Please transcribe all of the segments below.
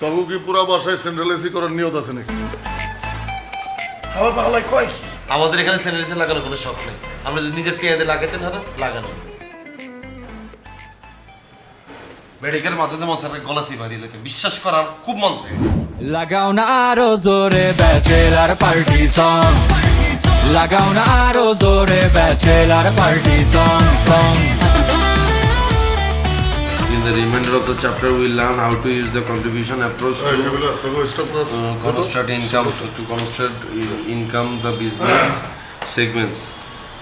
তবু কি পুরা বাসায় সেন্ট্রাল এসি করার নিয়ত আছে নাকি? পাগলায় কয় কি? আমাদের এখানে স্যানিটাইজার লাগানোর কোনো শখ নেই। আমরা যদি নিজের টিয়াতে লাগাতে না লাগানো মেডিকেল মাঝে মঞ্চারে গলা লেগে। বিশ্বাস করার খুব মন চাই লাগাও না আরও জোরে ব্যাচেলার পার্টি সং লাগাও না আরও জোরে bachelor party song song In the remainder of the chapter, we'll learn how to use the contribution approach to uh, construct income to, to construct income the business segments.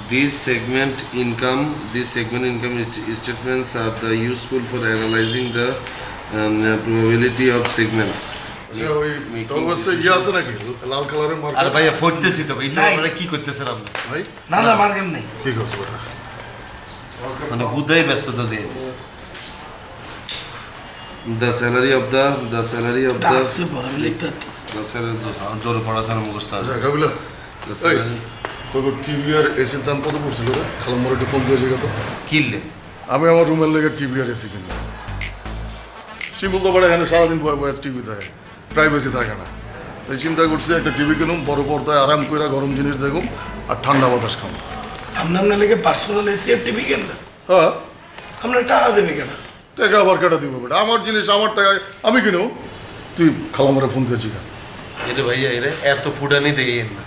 These segment income, these segment income statements are the useful for analyzing the um, probability of segments. আচ্ছা, ইয়ে আছে আর ভাইয়া পড়তেছি তো এটা। আপনারা কি করতেছেন আপনি ভাই না না মার্কেট নেই কি করছ বেটা মানে হুদাই ব্যস্ততা দিয়ে দিছে The salary of the, the salary of the, আসতে পরে আমি লিখতে পারতেছি the salary, জোরে পড়াশোনা মুখস্থ আছে কাবিলা the এই salary. তোকে টিভি আর এসির দাম কত পড়ছিল রে? খালাম মোর একটু ফোন দিয়ে তো কিনলে? আমি আমার রুমের লেগে টিভি আর এসি কিনলাম। শিমুল তো বড় এখানে সারাদিন বয় বয়স টিভি থাকে প্রাইভেসি থাকে না। এই চিন্তা করছি একটা টিভি কিনুম বড় পর্দায় আরাম করে গরম জিনিস দেখুম আর ঠান্ডা বাতাস খাম। আপনার আপনার লেগে পার্সোনাল এসি আর টিভি কেনলেন হ্যাঁ। আপনার টাকা দেবে কেন? টাকা আবার কেটে দিব বেটা? আমার জিনিস আমার টাকায় আমি কিনো তুই খালামারে ফোন দিয়েছি কেন এটা ভাইয়া এরে এত ফুডানি দেয় না।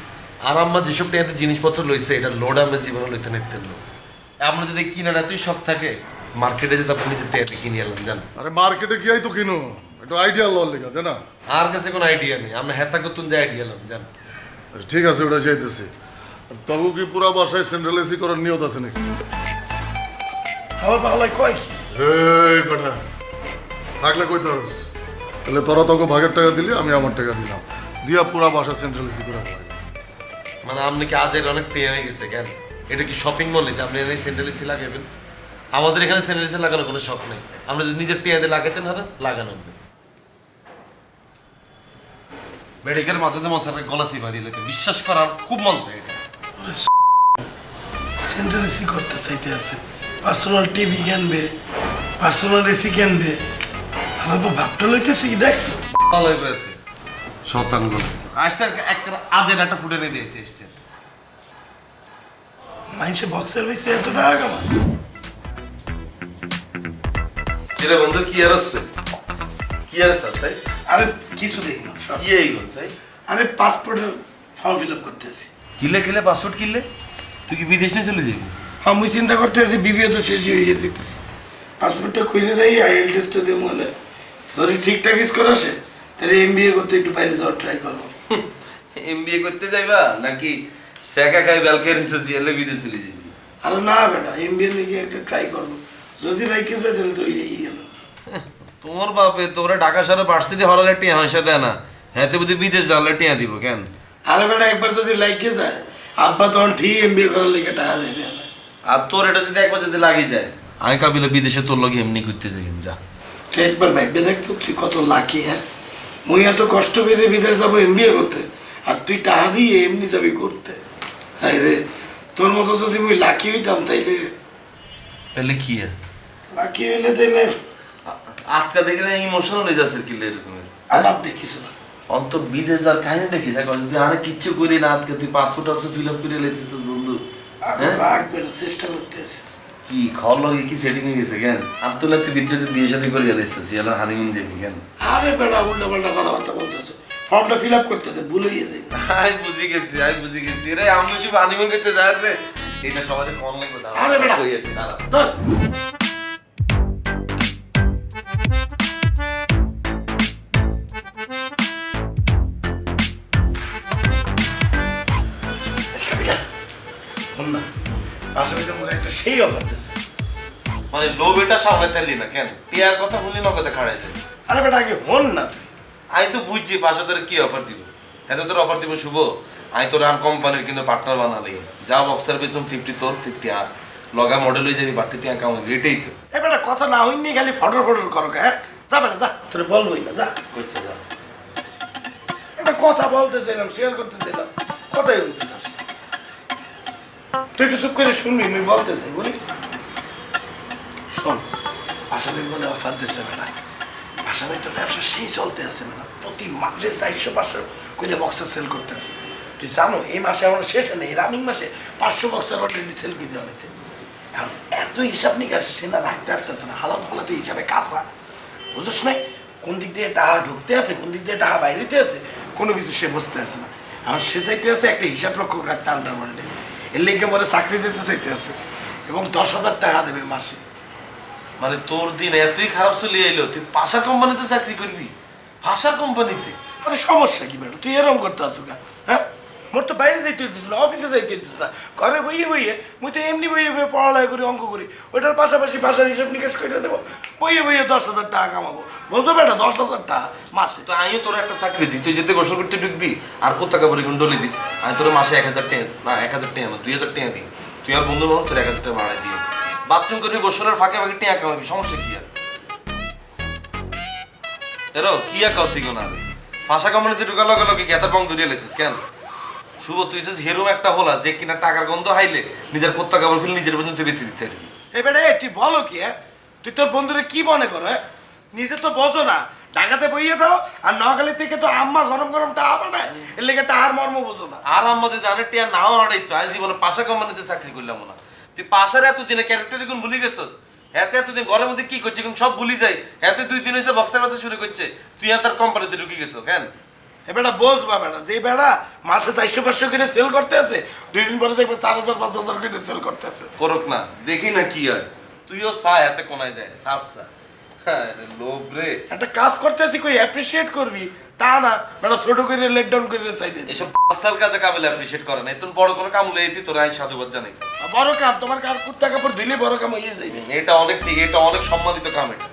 আর আম্মা যেসব টিয়াতে জিনিসপত্র লইছে এটা লোড আমরা জীবনে লইতে নিতেন না। আমরা যদি কিনার এতই শখ থাকে মার্কেটে যদি আপনি নিজের টিয়াতে কিনে এলাম জান। আরে মার্কেটে গিয়াই তো কিনো। একটু আইডিয়া লওয়ার লেগে তাই না আর কাছে কোনো আইডিয়া নেই। আমরা হেতা করতুন যে আইডিয়া এলাম জান। আচ্ছা, ঠিক আছে ওটা চাইতেছি তবু কি পুরা বাসায় সেন্ট্রাল এসি করার নিয়ত আছে নাকি? আমার পাগলায় কয় কি? এই বেটা। থাকলে কই তারস তাহলে তোরা তোকে ভাগের টাকা দিলি আমি আমার টাকা দিলাম। দিয়া পুরা বাসা করে মানে আপনি কি আজ এর অনেক পে হয়ে গেছে কেন? এটা কি শপিং মলে যে আপনি এখানে লাগাবেন? আমাদের এখানে লাগানোর কোনো শখ নেই। আমরা যদি নিজের টিয়াতে লাগাতে না লাগানো মেডিকেল মাঝে মঞ্চারে গলা চিবারি লেগে বিশ্বাস করার খুব মন চাই এটা। করতে চাইতে আছে। পার্সোনাল টিভি কিনবে পার্সোনাল আমার তো ভাবটা লইতেছি কি দেখছ? ভালো হইবে শতাঙ্গ আসছে একটা আজের একটা ফুটে নিয়ে দিতে এসছে। মানুষে বক্সের বেশি এত টাকা কামায়। কিরে বন্ধু কি আর আছে? কি আর আছে আরে কিছু দেখি না কি এই গুণ সাই আরে পাসপোর্টের ফর্ম ফিল আপ করতে আছি। কিলে কিলে পাসপোর্ট কিনলে তুই কি বিদেশ নিয়ে চলে যাবি? হ্যাঁ মুই চিন্তা করতে আছি বিবিএ তো শেষই হয়ে গেছে দেখতেছি পাসপোর্টটা খুঁজে রাই আইএল টেস্টটা দিয়ে মনে যদি ঠিকঠাক স্কোর আসে তাহলে এম করতে একটু বাইরে যাওয়ার ট্রাই করব। এমবিএ করতে যাইবা? নাকি সেকা খাই বেলকে রিসার্চ এলে বিদেশ চলে যাবি আরে না বেটা এম বি এ লিগে একটা ট্রাই করব। যদি রাইকে যায় তাহলে তো এই গেল তোমার বাপে তোরা ঢাকা শহরে ভার্সিটি হরালে টিয়া হাসা দেয় না। হ্যাঁ বুঝি বিদেশ যাওয়ালে টিয়া দিব কেন? আরে বেটা একবার যদি লাইকে যায় আব্বা তখন ঠিক এম বি এ করার লিগে টাকা দেবে আর তোর এটা যদি একবার যদি লাগি যায়? আমি কাবিলে বিদেশে তোর লগে এমনি করতে যাই যা। তুই একবার ভাববে দেখতো তুই কত লাকি হ্যাঁ? মুই এত কষ্ট করে বিদেশ যাব এম করতে। আর তুই টাকা দিয়ে এমনি যাবি করতে হ্যাঁ রে তোর মতো যদি মুই লাকি হইতাম তাইলে তাহলে কি আর লাকি হইলে তাইলে আজকা দেখলে ইমোশনাল হয়ে যাচ্ছে কিলে এরকমের আবার দেখিস না। অন্তর বিদেশ যাওয়ার কাহিনী দেখিস এখন যদি আরে কিচ্ছু করি না আজকে তুই পাসপোর্ট আছে ফিল আপ করে লেতেছিস বন্ধু। আর হ্যাঁ? রাখবে চেষ্টা করতেছি। কি খর লগে কি সেটিং হয়ে গেছে কেন? আব্দুল্লাহ তুই ভিতরে বিয়ে শাদী করে গেছিস সিয়ালার হানিমুন যাবি কেন? আরে বেড়া উল্টা পাল্টা কথাবার্তা বলতেছো ফর্মটা ফিল আপ করতে দে ভুলে গেছে। আমি বুঝে গেছি আমি বুঝি গেছি। রে আমি শুধু হানিমুন করতে যাই রে। এটা সবারই কম লাগবে। আরে বেটা। কই আছি দাঁড়া। পাশাপাশি মোর একটা সেই অফার দিয়েছে মানে লোভ এটা সামনে তাইলি না কেন? টিয়ার কথা বললি নগদে খাড়াই যায় আরে বেটা আগে হন না তুই। আমি তো বুঝছি পাশে তোর কি অফার দিব। এত তোর অফার দিব শুভ আমি তোর আর কোম্পানির কিন্তু পার্টনার বানালি। যা বক্সার পেছন ফিফটি তোর ফিফটি আর। লগা মডেল হয়ে যাবি বাড়তি টিয়া কামাবি এটাই তো। এ বেটা কথা না হইনি খালি ফটর ফটর করো হ্যাঁ যা বেটা যা তোরে বলবোই না যা। করছে যা। একটা কথা বলতে চাইলাম শেয়ার করতে চাইলাম কথাই না। তুই একটু চুপ করে শুনবি, আমি বলতে চাই বলি শোন আসামের অফার বাসা বাসার একটা ব্যবসা সেই চলতে আছে প্রতি মাসে চারশো, পাঁচশো বক্সার সেল করতে আছে তুই জানো, এই মাসে আমার শেষ হয় এই রানিং মাসে পাঁচশো বক্সার অলরেডি সেল অনেছে এখন এত হিসাব নিকাশ সে না রাখতে পারতেছে না, হালাত হালাতে হিসাবে কাঁচা। বুঝছ নাই? কোন দিক দিয়ে টাকা ঢুকতে আছে, কোন দিক দিয়ে টাকা বাইরেতে আছে, কোনো কিছু সে বুঝতে আছে না। এখন সে চাইতে আছে একটা হিসাব রক্ষক রাখতে আন্ডারওয়ার্ল্ডে এর লিগে পরে চাকরি দিতে চাইতে আছে এবং দশ হাজার টাকা দেবে মাসে। মানে তোর দিন এতই খারাপ চলে এলো তুই পাশা কোম্পানিতে চাকরি করবি? ভাষা কোম্পানিতে? আরে সমস্যা কি ম্যাডাম? তুই এরকম করতে আসো হ্যাঁ? মোর তো বাইরে যাইতে হইতেছে না অফিসে যাইতে হইতেছে। না ঘরে বইয়ে বইয়ে, মুই তো এমনি বইয়ে বইয়ে পড়ালেখা করি, অঙ্ক করি। ওইটার পাশাপাশি ভাষার হিসাব নিকাশ করে দেবো। বইয়ে বইয়ে দশ হাজার টাকা কামাবো। বুঝছ বেটা, দশ হাজার টাকা মাসে। তো আমিও তোর একটা চাকরি দিই। তুই যেতে গোসল করতে ঢুকবি, আর কোথা কাপড়ে গুন্ডলি দিস। আমি তোর মাসে এক হাজার টাকা না, এক হাজার টাকা দুই হাজার টাকা দিই। তুই আর বন্ধু মানুষ তোর এক হাজার টাকা বাড়াই দিও বাথরুম করবি গোসলের ফাঁকে ফাঁকে টাকা কামাবি, সমস্যা কি আর? এরো, কি আর কসি গোনা ভাষা কোম্পানিতে ঢুকার লগে লগে গেতার বং ধরিয়ে লেছিস কেন? শুভ তুই হেরুম একটা হোলা যে কিনা টাকার গন্ধ হাইলে নিজের কোত্তা কাপড় খুলে নিজের পর্যন্ত বেশি দিতে পারবি। এ তুই বলো কি হ্যাঁ তুই তোর বন্ধুরে কি মনে করো হ্যাঁ নিজে তো বোঝো না ঢাকাতে বইয়ে দাও আর নোয়াখালী থেকে তো আম্মা গরম গরম টাকা পাঠায় এর লেগে মর্ম বোঝো না। আর আম্মা যদি টিয়া নাও হারাইতো আজ জীবনে পাশা কোম্পানিতে চাকরি করলাম না। তুই পাশার এতদিনে ক্যারেক্টার এখন ভুলি গেছস? এতে এতদিন ঘরের মধ্যে কি করছে এখন সব ভুলি যাই এতে দুই দিন হয়েছে বক্সের বাচ্চা শুরু করছে। তুই আর তার কোম্পানিতে ঢুকে গেছো কেন? এ বেটা বোঝবা বেটা যে বেটা মাসে চারশো পাঁচশো করে সেল করতে আছে দুই দিন পরে দেখবে চার হাজার পাঁচ হাজার করে সেল করতে আছে। করুক না দেখি না কি হয়। তুইও চা এতে কোনায় যায়। সাসা হ্যাঁ রে, লোভ রে। একটা কাজ করতে আছি কই অ্যাপ্রিসিয়েট করবি। তা না বেটা ছোট করে লেট ডাউন করে সাইডে এসব পাসাল কাজে কাবিল অ্যাপ্রিশিয়েট করে না। এত বড় কোনো কাম লইতি তোর আই সাধুবাদ জানাই বড় কাম তোমার কার কুর্তা কাপড় দিলে বড় কাম হয়ে যাইবে। এটা অনেক ঠিক এটা অনেক সম্মানিত কাম এটা।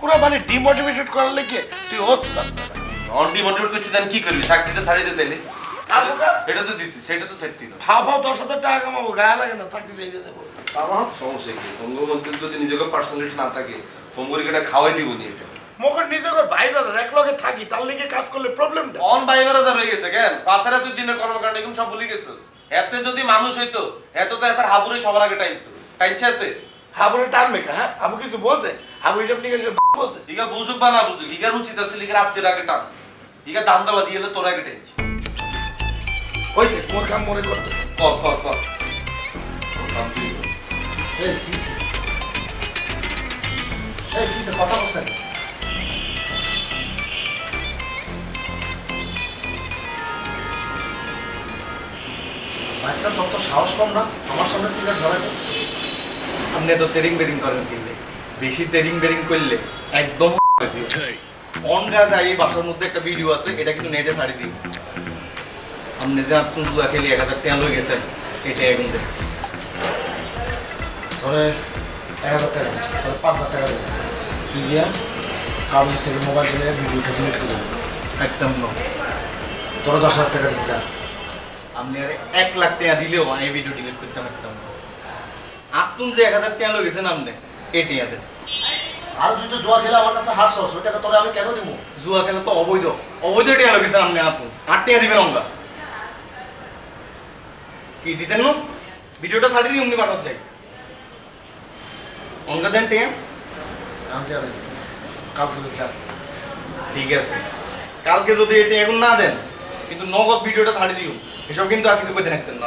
পুরো মানে ডিমোটিভেটেড করার লেগে তুই হোস অনডিমোটিভেট করছিস কি করবি? চাকরিটা ছাড়িয়ে দে তাইলে। এটা তো দিতি সেটা তো সেট দিল। ভাও ভাও দশ হাজার টাকা কামাবো গায়ে লাগে না চাকরি চাইতে দেবো। সমস্যা কি? বঙ্গবন্ধুর যদি নিজেকে পার্সোনালিটি না থাকে তোমাকে এটা খাওয়াই দিব নি এটা। মোখর নিজে ভাই ব্রাদার এক লগে থাকি তার লেগে কাজ করলে প্রবলেমটা অন ভাই বেড়াদার হয়ে গেছে কেন? পাশার এত দিনের কর্মকাণ্ড এখন সব ভুলে গেছিস এতে যদি মানুষ হইতো এত তো এত হাবুরে সবার আগে টাইমতো টাইমছে এতে? হাবুরে টানবে কা হ্যাঁ? আবু কিছু বোঝে? আবু হিসাব বোঝে ইগা বুঝুক বা না বুঝুক উচিত আছে আগে টান। ইগা দান্দাবাজি এলে তোর আগে হয়েছে মোর কাম মনে করতে। কর কর কর। তোর কাম তুই এই কিসে এই কিসে কথা বলছেন মাস্টার তোর তো সাহস কম না? আমার সামনে সিগারেট আপনি তো তেরিং বেরিং করেন কিনলে। বেশি তেরিং বেরিং করলে একদম অন গাছ এই বাসার মধ্যে একটা ভিডিও আছে এটা কিন্তু নেটে ছাড়ি দিই। আপনি যে আপনি জুয়া খেলি এক হাজার তেল হয়ে গেছেন এটা এখন দেখ ধরে এক হাজার টাকা পাঁচ হাজার টাকা দেবো তুই গিয়া কাবুল থেকে মোবাইল দিয়ে ভিডিওটা ডিলিট করে একদম ন। তোর দশ হাজার টাকা যা। আপনি আরে এক লাখ টাকা দিলেও আমি এই ভিডিও ডিলিট করতাম একদম আপনি যে এক হাজার হয়ে গেছেন আপনি এই টিয়া দেন আর তুই তো জুয়া খেলে আমার কাছে হারছস ওই টাকা তোরে আমি কেন দিব জুয়া খেলা তো অবৈধ। অবৈধ টিয়া গেছেন আপনি আপনি আট টাকা দিবেন অঙ্গা কি দিতেন না? ভিডিওটা ছাড়ি দিই অমনি পাঠাতে চাই অঙ্গা দেন টিয়া। কালকে ঠিক আছে। কালকে যদি এটা এখন না দেন কিন্তু নগদ ভিডিওটা ছাড়ি দিও। এসব কিন্তু আর কিছু করতে থাকতেন না